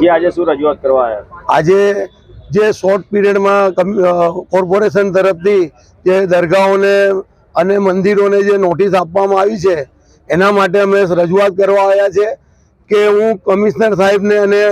જે આજે શું રજૂઆત કરવા આવ્યા? આજે જે શોર્ટ પીરિયડમાં કોર્પોરેશન તરફથી જે દરગાહોને અને મંદિરોને જે નોટિસ આપવામાં આવી છે, એના માટે અમે રજૂઆત કરવા આવ્યા છે કે હું કમિશનર સાહેબને અને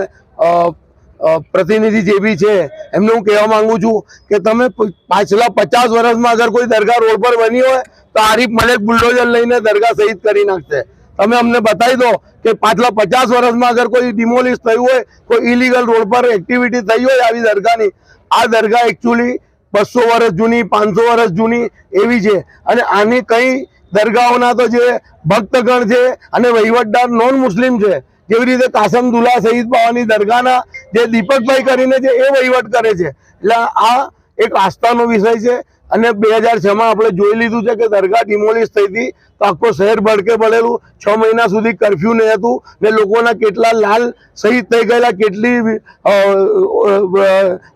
પ્રતિનિધિ જે બી છે, એમને હું કહેવા માંગુ છું કે તમે પાછલા પચાસ વર્ષમાં અગર કોઈ દરગાહ રોડ પર બની હોય, તો આરીફ મલેક બુલડોઝર લઈને દરગાહ શહીદ કરી નાખશે. તમે અમને બતાવી દો કે પાછલા પચાસ વર્ષમાં અગર કોઈ ડિમોલિશ થયું હોય, કોઈ ઇલીગલ રોડ પર એક્ટિવિટી થઈ હોય આવી દરગાહની, આ દરગાહ એકચ્યુઅલી બસો વર્ષ જૂની, પાંચસો વર્ષ જૂની એવી છે. અને આની કઈ દરગાહોના તો જે ભક્તગણ છે અને વહીવટદાર નોન મુસ્લિમ છે, જેવી રીતે કાસમ દુલા શહીદ બાવાની દરગાહના જે દીપકભાઈ કરીને છે એ વહીવટ કરે છે. એટલે આ એક આસ્થાનો વિષય છે. અને બે હજાર છમાં આપણે જોઈ લીધું છે કે દરગાહ ડિમોલિશ થઈ હતી તો આખો શહેર ભડકે પડેલું. છ મહિના સુધી કરફ્યુ નહીં હતું ને લોકોના કેટલા લાલ શહીદ થઈ ગયેલા, કેટલી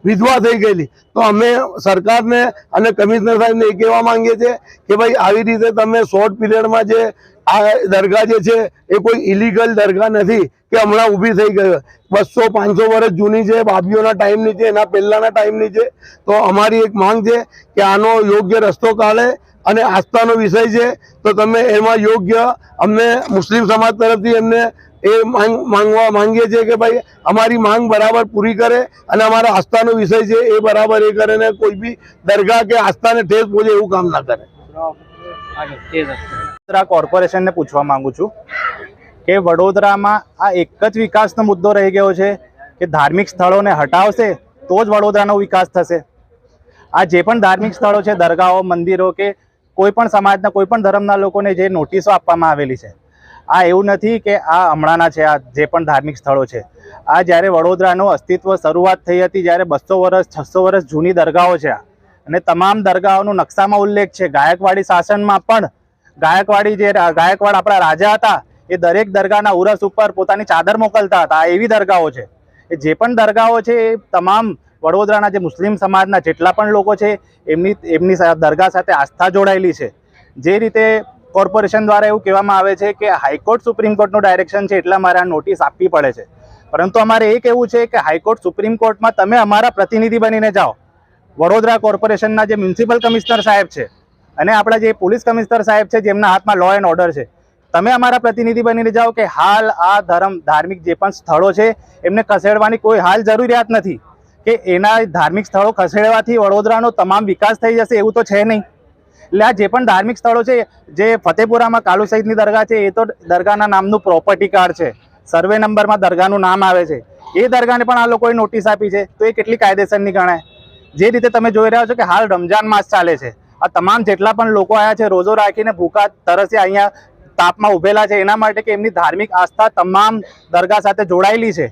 વિધવા થઈ ગયેલી. તો અમે સરકારને અને કમિશનર સાહેબને એ કહેવા માંગીએ છીએ કે ભાઈ, આવી રીતે તમે શોર્ટ પીરિયડમાં જે આ દરગાહ જે છે એ કોઈ ઇલીગલ દરગાહ નથી. કે હમણાં ઊભી થઈ ગઈ બસો, પાંચસો વર્ષ જૂની છે, બાબીઓના ટાઈમની છે, એના પહેલાંના ટાઈમની છે. તો અમારી એક માંગ છે કે આનો યોગ્ય રસ્તો કાઢે અને આસ્થાનો વિષય છે. તો તમે એમાં યોગ્ય અમને મુસ્લિમ સમાજ તરફથી એમને એ માંગ, માંગવા માંગીએ છીએ કે ભાઈ અમારી માંગ બરાબર પૂરી કરે અને અમારા આસ્થાનો વિષય છે એ બરાબર એ કરે ને કોઈ બી દરગાહ કે આસ્થાને ઠેસ પહોંચે એવું કામ ના કરે. કોર્પોરેશનને પૂછવા માંગુ છું. કે વડોદરામાં આ એક જ વિકાસનો મુદ્દો રહી ગયો છે કે ધાર્મિક સ્થળોને હટાવશે તો જ વડોદરાનો વિકાસ થશે. આ જે પણ ધાર્મિક સ્થળો છે, દરગાહો, મંદિરો કે કોઈ પણ સમાજના, કોઈ પણ ધર્મના લોકોને જે નોટિસો આપવામાં આવેલી છે, આ એવું નથી કે આ હમણાંના છે, આ જે પણ ધાર્મિક સ્થળો છે. આ જ્યારે વડોદરાનું અસ્તિત્વ શરૂઆત થઈ હતી, જ્યારે બસો વર્ષ, છસો વર્ષ જૂની દરગાહો છે આ. અને તમામ દરગાહોનો નકશામાં ઉલ્લેખ છે, ગાયકવાડી શાસનમાં પણ ગાયકવાડી જે, ગાયકવાડ આપણા રાજા હતા એ દરેક દરગાહના ઉરસ ઉપર પોતાની ચાદર મોકલતા હતા. એવી દરગાહો છે. એ જે પણ દરગાહો છે, એ તમામ વડોદરાના જે મુસ્લિમ સમાજના જેટલા પણ લોકો છે, એમની એમની દરગાહ સાથે આસ્થા જોડાયેલી છે. જે રીતે કોર્પોરેશન દ્વારા એવું કહેવામાં આવે છે કે હાઈકોર્ટ સુપ્રીમ કોર્ટનું ડાયરેક્શન છે એટલા મારે આ નોટિસ આપવી પડે છે. પરંતુ અમારે એ કહેવું છે કે હાઈકોર્ટ સુપ્રીમ કોર્ટમાં તમે અમારા પ્રતિનિધિ બનીને જાઓ. વડોદરા કોર્પોરેશનના જે મ્યુનિસિપલ કમિશનર સાહેબ છે અને આપણા જે પોલીસ કમિશનર સાહેબ છે, જેમના હાથમાં લો એન્ડ ઓર્ડર છે તમે અમારા પ્રતિનિધિ બનીને જાઓ કે હાલ આ ધર્મ ધાર્મિક જે પણ સ્થળો છે, એમને ખસેડવાની કોઈ હાલ જરૂરિયાત નથી. કે એના ધાર્મિક સ્થળો ખસેડવાથી વડોદરાનો તમામ વિકાસ થઈ જશે એવું તો છે નહીં. એટલે આ જે પણ ધાર્મિક સ્થળો છે, જે ફતેપુરામાં કાલુ સહિતની દરગાહ છે, એ તો દરગાહના નામનું પ્રોપર્ટી કાર્ડ છે. સર્વે નંબરમાં દરગાહનું નામ આવે છે. એ દરગાહને પણ આ લોકોએ નોટિસ આપી છે. તો એ કેટલી કાયદેસરની ગણાય? જે રીતે તમે જોઈ રહ્યા છો કે હાલ રમજાન માસ ચાલે છે. આ તમામ જેટલા પણ લોકો આવ્યા છે, રોજો રાખીને ભૂખા, તરસ્યા, અહીંયા તાપમાં ઉભેલા છે, એના માટે કે એમની ધાર્મિક આસ્થા તમામ દરગાહ સાથે જોડાયેલી છે.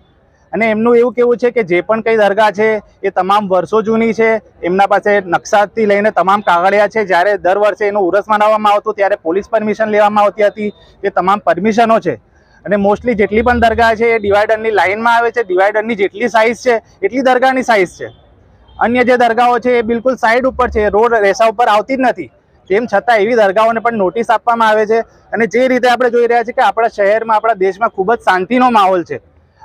અને એમનું એવું કેવું છે કે જે પણ કઈ દરગાહ છે, એ તમામ વર્ષો જૂની છે, એમના પાસે નકશાથી લઈને તમામ કાગળિયા છે. જ્યારે દર વર્ષે એનું ઉરસ મનાવવામાં આવતું, ત્યારે પોલીસ પરમિશન લેવામાં આવતી હતી એ તમામ પરમિશનો છે. અને મોસ્ટલી જેટલી પણ દરગાહ છે, એ ડિવાઈડરની લાઇનમાં આવે છે. ડિવાઈડરની જેટલી સાઇઝ છે, એટલી દરગાહની સાઇઝ છે. અન્ય જે દરગાહો છે, એ બિલકુલ સાઈડ ઉપર છે. રોડ રેસા ઉપર આવતી જ નથી. તેમ છતાં એવી દરગાહોને પણ નોટિસ આપવામાં આવે છે. અને જે રીતે આપણે જોઈ રહ્યા છીએ કે આપણા શહેરમાં, આપણા દેશમાં ખૂબ જ શાંતિનો માહોલ છે.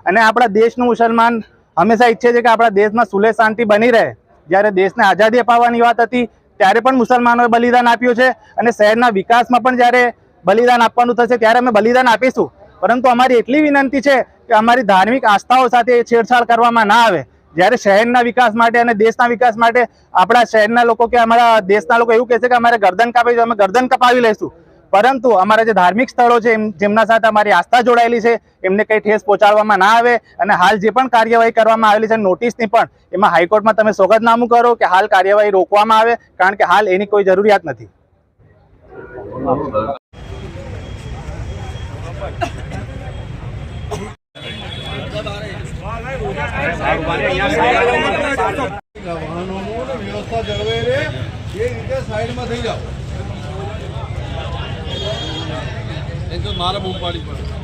અને આપણા દેશનું મુસલમાન હંમેશા ઈચ્છે છે કે આપણા દેશમાં સુલે શાંતિ બની રહે. જ્યારે દેશને આઝાદી અપાવવાની વાત હતી, ત્યારે પણ મુસલમાનોએ બલિદાન આપ્યું છે. અને શહેરના વિકાસમાં પણ જ્યારે બલિદાન આપવાનું થશે, ત્યારે અમે બલિદાન આપીશું. પરંતુ અમારી એટલી વિનંતી છે કે અમારી ધાર્મિક આસ્થાઓ સાથે છેડછાડ કરવામાં ના આવે. જ્યારે શહેરના વિકાસ માટે અને દેશના વિકાસ માટે આપણા શહેરના લોકો કે અમારા દેશના લોકો એવું કહે છે કે અમારે ગરદન કાપી અમે ગરદન કપાવી લઈશું. પરંતુ અમારા જે ધાર્મિક સ્થળો છે જેમના સાથે અમારી આસ્થા જોડાયેલી છે, એમને કંઈ ઠેસ પહોંચાડવામાં ના આવે અને હાલ જે પણ કાર્યવાહી કરવામાં આવેલી છે, નોટિસની પણ, એમાં હાઈકોર્ટમાં તમે સોગતનામું કરો કે હાલ કાર્યવાહી રોકવામાં આવે, કારણ કે હાલ એની કોઈ જરૂરિયાત નથી. વ્યવસ્થા જળવાઈ રહે એ રીતે સાઈડમાં થઈ જાઓ મારે બૂમ પાડી પડે.